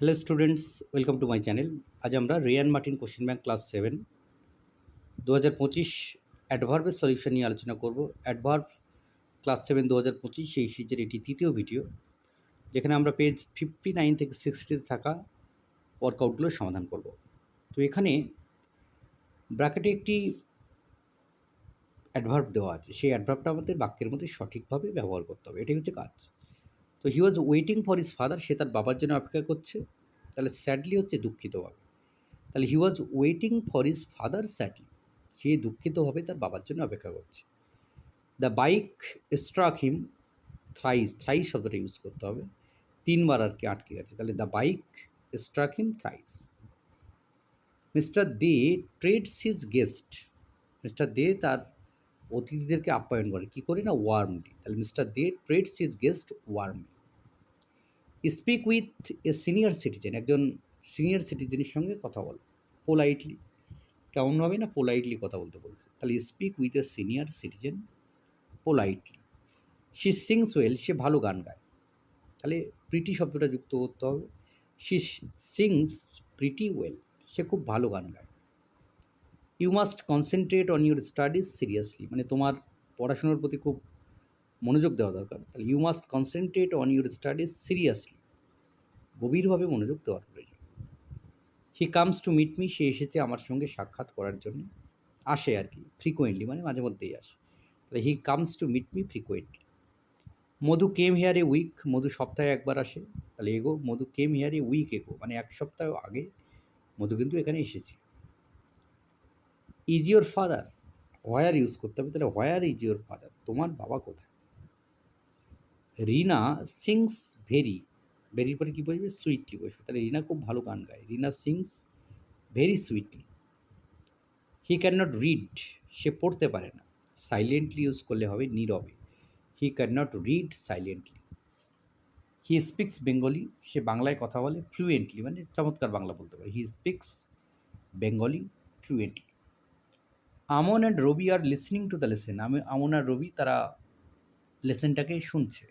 Hello students welcome to my channel আজ আমরা Ryan Martin question bank class seven দু হাজার পঁচিশ অ্যাডভার্বের সলিউশন নিয়ে আলোচনা করব। অ্যাডভার্ব ক্লাস সেভেন দু হাজার পঁচিশ সেই সিরিজের এটি তৃতীয় ভিডিও যেখানে আমরা পেজ ফিফটি নাইন থেকে সিক্সটিতে থাকা ওয়ার্কআউটগুলোর সমাধান করব। তো এখানে ব্র্যাকেটে একটি অ্যাডভার্ব দেওয়া আছে। সেই অ্যাডভার্বটা আমাদের বাক্যের মধ্যে সঠিকভাবে ব্যবহার করতে হবে। এটাই হচ্ছে কাজ। তো he was waiting for his father সে তার বাবার জন্য অপেক্ষা করছে। তাহলে স্যাডলি হচ্ছে দুঃখিতভাবে তাহলে he was waiting for his father sadly সে দুঃখিতভাবে তার বাবার জন্য অপেক্ষা করছে। The bike struck him thrice thrice শব্দটা ইউজ করতে হবে। তিনবার আর কি আটকে গেছে। তাহলে the bike struck him thrice mister De treats his guest mister De তার অতিথিদেরকে আপ্যায়ন করে। কী করে না? ওয়ার্মলি তাহলে mister De treats his guest warmly speak with a senior citizen একজন সিনিয়র সিটিজেনের সঙ্গে কথা বল। পোলাইটলি কেমনভাবে না পোলাইটলি কথা বলতে বলছে। তাহলে speak with a senior citizen politely she sings well সে ভালো গান গায়। তাহলে প্রিটি শব্দটা যুক্ত করতে হবে। শি সিংস প্রিটি ওয়েল সে খুব ভালো গান গায়। You must concentrate on your studies seriously মানে তোমার পড়াশোনার প্রতি খুব মনোযোগ দেওয়া দরকার। তাহলে you must concentrate on your studies seriously গভীরভাবে মনোযোগ দেওয়ার প্রয়োজন। He comes to meet me সে এসেছে আমার সঙ্গে সাক্ষাৎ করার জন্য। আসে আর কি ফ্রিকোয়েন্টলি মানে মাঝে মধ্যেই আসে। তাহলে he comes to meet me frequently Madhu came here a week Madhu সপ্তাহে একবার আসে। তাহলে এগো, মধু কেম হেয়ার এ উইক এগো মানে এক সপ্তাহ আগে মধু কিন্তু এখানে এসেছে is your father where use করতে হবে, তাহলে হোয়ার ইজ ইউর ফাদার তোমার বাবা কোথায়? রিনা সিংস ভেরি ভেরির পরে কী বসবে? সুইটলি বসবে। তাহলে রিনা খুব ভালো গান গায়। Rina sings very sweetly he can not read সে পড়তে পারে না। সাইলেন্টলি ইউজ করলে হবে নীরবে। He can not read silently he speaks Bengali সে বাংলায় কথা বলে ফ্লুয়েন্টলি মানে চমৎকার বাংলা বলতে পারে। He speaks Bengali fluently Aman and Ravi are listening to the lesson আমি আমন আর রবি, তারা লেসেনটাকে শুনছে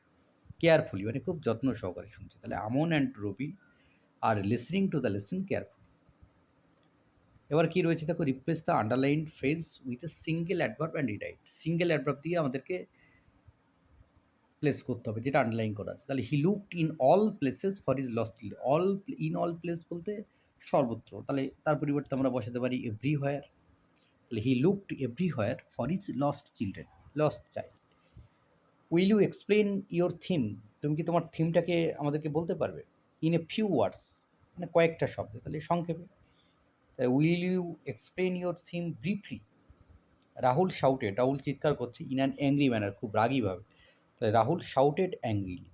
কেয়ারফুলি মানে খুব যত্ন সহকারে শুনছে। তাহলে Aman and Ravi are listening to the lesson carefully এবার কী রয়েছে? দেখো replace the underline phrase with a single adverb and rewrite single adverb দিয়ে আমাদেরকে প্লেস করতে হবে, যেটা আন্ডারলাইন করা আছে। তাহলে he looked in all places for his lost all in all place বলতে সর্বত্র। তাহলে তার পরিবর্তে আমরা বসাতে পারি এভরি হোয়ার তাহলে he looked everywhere for his lost children lost child will you explain your theme তুমি কি তোমার থিমটাকে আমাদেরকে বলতে পারবে? ইন এ ফিউ ওয়ার্ডস মানে কয়েকটা শব্দ, তাহলে সংক্ষেপে। তাহলে will you explain your theme briefly Rahul shouted Rahul চিৎকার করছে ইন অ্যান অ্যাংরি ম্যানার খুব রাগিভাবে তাহলে Rahul shouted angrily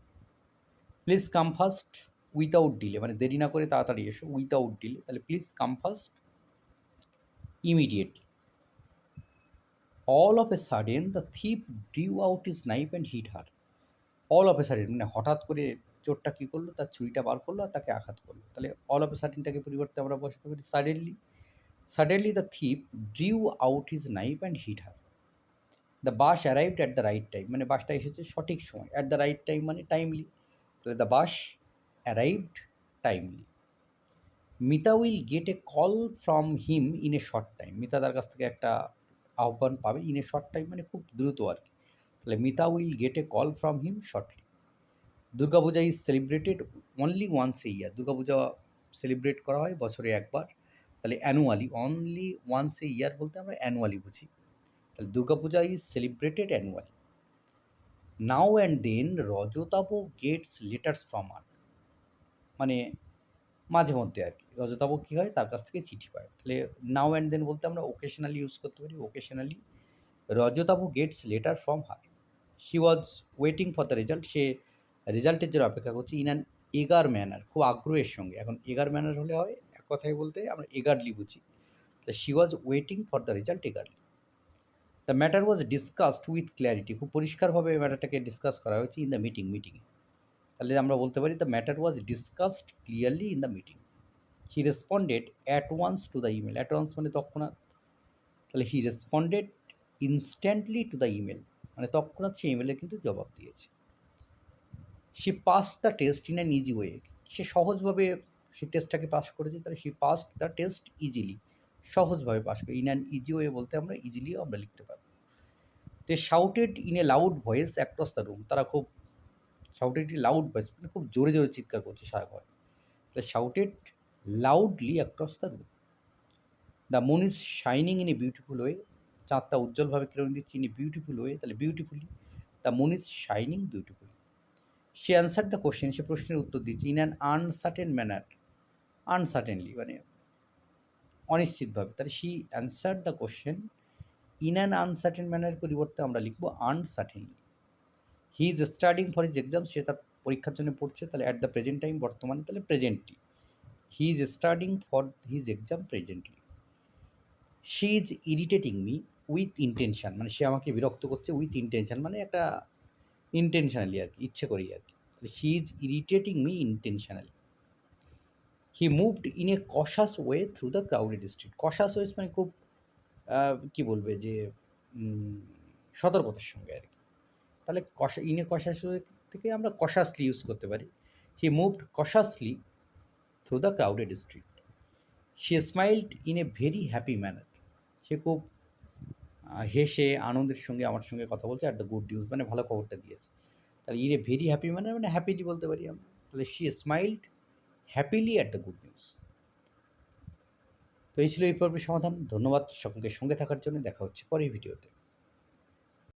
please come fast without delay মানে দেরি না করে তাড়াতাড়ি এসো উইথাউট ডিলে তাহলে please come fast immediately all of a sudden the thief drew out his knife and hit her all of a sudden মানে হঠাৎ করে চোরটা কী করল? তার ছুরিটা বার করল আর তাকে আঘাত করল। তাহলে অল অফ এ সাডেনটাকে পরিবর্তে আমরা বসাতে পারি। Suddenly suddenly the thief drew out his knife and hit her the bus arrived at the right time মানে বাসটা এসেছে সঠিক সময় অ্যাট দ্য রাইট টাইম মানে টাইমলি তাহলে the bus arrived timely Mita will get a call from him in a short time Mita তার কাছ থেকে একটা আহ্বান পাবে ইন এ শর্ট টাইম মানে খুব দ্রুত আর কি। তাহলে Mita will get a call from him shortly Durga Puja is celebrated only once a year Durga Puja celebrate করা হয় বছরে একবার। তাহলে annually only once a year বলতে আমরা অ্যানুয়ালি বুঝি। তাহলে Durga Puja is celebrated annually now and then Rajatabu gets letters from her মানে মাঝে মধ্যে আর কি। রজতাবু কী হয়? তার কাছ থেকে চিঠি পায়। তাহলে নাও অ্যান্ড দেন বলতে আমরা ওকেশনালি ইউজ করতে পারি occasionally Rajatabu gets letter from her she was waiting for the result সে রেজাল্টের জন্য অপেক্ষা করছে ইন অ্যান এগার ম্যানার খুব আগ্রহের সঙ্গে। এখন এগার ম্যানার হলে হয়, এক কথায় বলতে আমরা এগারলি বুঝি। তাহলে she was waiting for the result eagerly the matter was discussed with clarity খুব পরিষ্কারভাবে ম্যাটারটাকে ডিসকাস করা হয়েছে ইন দ্য মিটিং মিটিংয়ে তাহলে আমরা বলতে পারি the matter was discussed clearly in the meeting he responded at once to the email at once মানে তৎক্ষণাৎ, তাহলে he responded instantly to the email মানে তৎক্ষণাৎ সে ইমেলে কিন্তু জবাব দিয়েছে। She pass the test in an easy way সে সহজভাবে সে টেস্টটাকে পাস করেছে, তাহলে she passed the test easily সহজভাবে পাস করে ইন অ্যান ইজি ওয়ে বলতে আমরা ইজিলিও আমরা লিখতে পারব। They shouted in a loud voice across the room তারা খুব শাউটেড ইন লাউড ভয়েস মানে খুব জোরে জোরে চিৎকার করছে সারা ঘরে তাহলে shouted loudly across the room the moon is shining in a beautiful way চাঁদটা উজ্জ্বলভাবে কিরণ দিচ্ছে ইন এ বিউটিফুল ওয়ে তাহলে beautifully the moon is shining beautifully she answer the question সে প্রশ্নের উত্তর দিচ্ছে in an uncertain manner uncertainly মানে অনিশ্চিতভাবে। তাহলে she answer the question in an uncertain manner পরিবর্তে আমরা লিখব uncertainly he is studying for his exam সে তার পরীক্ষার জন্য পড়ছে, তাহলে অ্যাট দ্য প্রেজেন্ট টাইম বর্তমানে, তাহলে presently he is studying for his exam presently she is irritating me with intention মানে সে আমাকে বিরক্ত করছে উইথ ইন্টেনশন মানে একটা ইন্টেনশনালি আর কি, ইচ্ছে করি আর কি। She is irritating me intentionally he moved in a cautious way through the crowded street cautious ways মানে খুব কি বলবে যে সতর্কতার সঙ্গে আর কি। তাহলে কষা ইন ওয়ে থেকে আমরা কশাসলি ইউজ করতে পারি। He moved cautiously through the crowded street she smiled in a very happy manner সে খুব হেসে, আনন্দের সঙ্গে আমার সঙ্গে কথা বলছে আর দ্য গুড নিউজ মানে ভালো খবরটা দিয়েছে। তাহলে in a very happy manner মানে হ্যাপিলি বলতে পারি আমরা। তাহলে she smiled happily at the good news তো এই ছিল এই পর্বের সমাধান। ধন্যবাদ সকলকে সঙ্গে থাকার জন্য। দেখা হচ্ছে পরের ভিডিওতে।